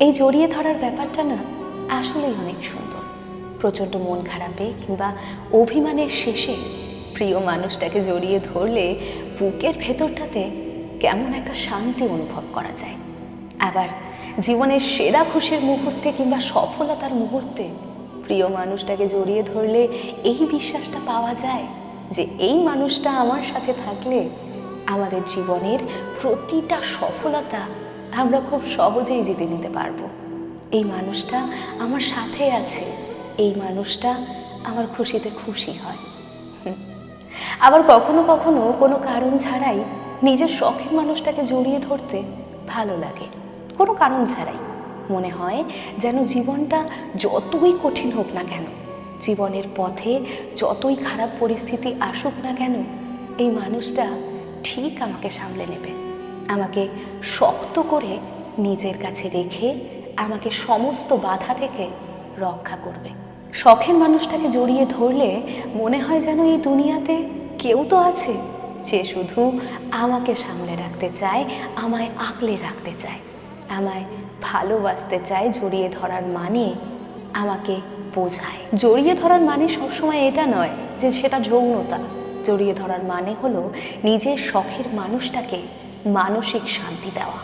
এই জড়িয়ে ধরার ব্যাপারটা না আসলেই অনেক সুন্দর। প্রচণ্ড মন খারাপে কিংবা অভিমানের শেষে প্রিয় মানুষটাকে জড়িয়ে ধরলে বুকের ভেতরটাতে কেমন একটা শান্তি অনুভব করা যায়। আবার জীবনের সেরা খুশির মুহূর্তে কিংবা সফলতার মুহূর্তে প্রিয় মানুষটাকে জড়িয়ে ধরলে এই বিশ্বাসটা পাওয়া যায় যে এই মানুষটা আমার সাথে থাকলে আমাদের জীবনের প্রতিটা সফলতা আমরা খুব সহজেই জিতে নিতে পারব। এই মানুষটা আমার সাথে আছে। এই মানুষটা আমার খুশিতে খুশি হয়। আবার কখনো কখনো কোনো কারণ ছাড়াই নিজের শখের মানুষটাকে জড়িয়ে ধরতে ভালো লাগে। কোনো কারণ ছাড়াই। মনে হয় যেন জীবনটা যতই কঠিন হোক না কেন, জীবনের পথে যতই খারাপ পরিস্থিতি আসুক না কেন, এই মানুষটা ঠিক আমাকে সামলে নেবে। আমাকে শক্ত করে নিজের কাছে রেখে আমাকে সমস্ত বাধা থেকে রক্ষা করবে। শখের মানুষটাকে জড়িয়ে ধরলে মনে হয় যেন এই দুনিয়াতে কেউ তো আছে যে শুধু আমাকে সামলে রাখতে চায়, আমায় আঁকলে রাখতে চায়, আমায় ভালোবাসতে চায়, জড়িয়ে ধরার মানে আমাকে বোঝায়। জড়িয়ে ধরার মানে সবসময় এটা নয় যে সেটা যৌনতা। জড়িয়ে ধরার মানে হলো নিজের শখের মানুষটাকে মানসিক শান্তি দেওয়া।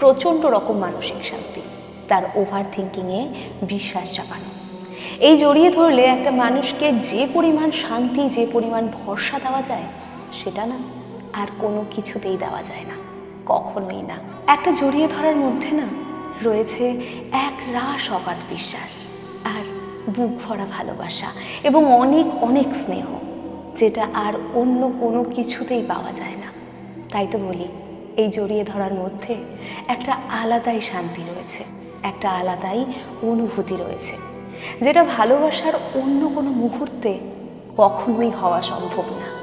প্রচণ্ড রকম মানসিক শান্তি, তার ওভার থিঙ্কিংয়ে বিশ্বাস চাপানো এই জড়িয়ে ধরলে একটা মানুষকে যে পরিমাণ শান্তি, যে পরিমাণ ভরসা দেওয়া যায়, সেটা না, আর কোনো কিছুতেই দেওয়া যায় না, কখনোই না। একটা জড়িয়ে ধরার মধ্যে না, রয়েছে এক রাস অগাধ বিশ্বাস আর বুক ভরা ভালোবাসা এবং অনেক অনেক স্নেহ, যেটা আর অন্য কোনো কিছুতেই পাওয়া যায় না। তাই তো বলি এই জড়িয়ে ধরার মধ্যে একটা আলাদাই শান্তি রয়েছে, একটা আলাদাই অনুভূতি রয়েছে, যেটা ভালোবাসার অন্য কোনো মুহূর্তে কখনোই হওয়া সম্ভব না।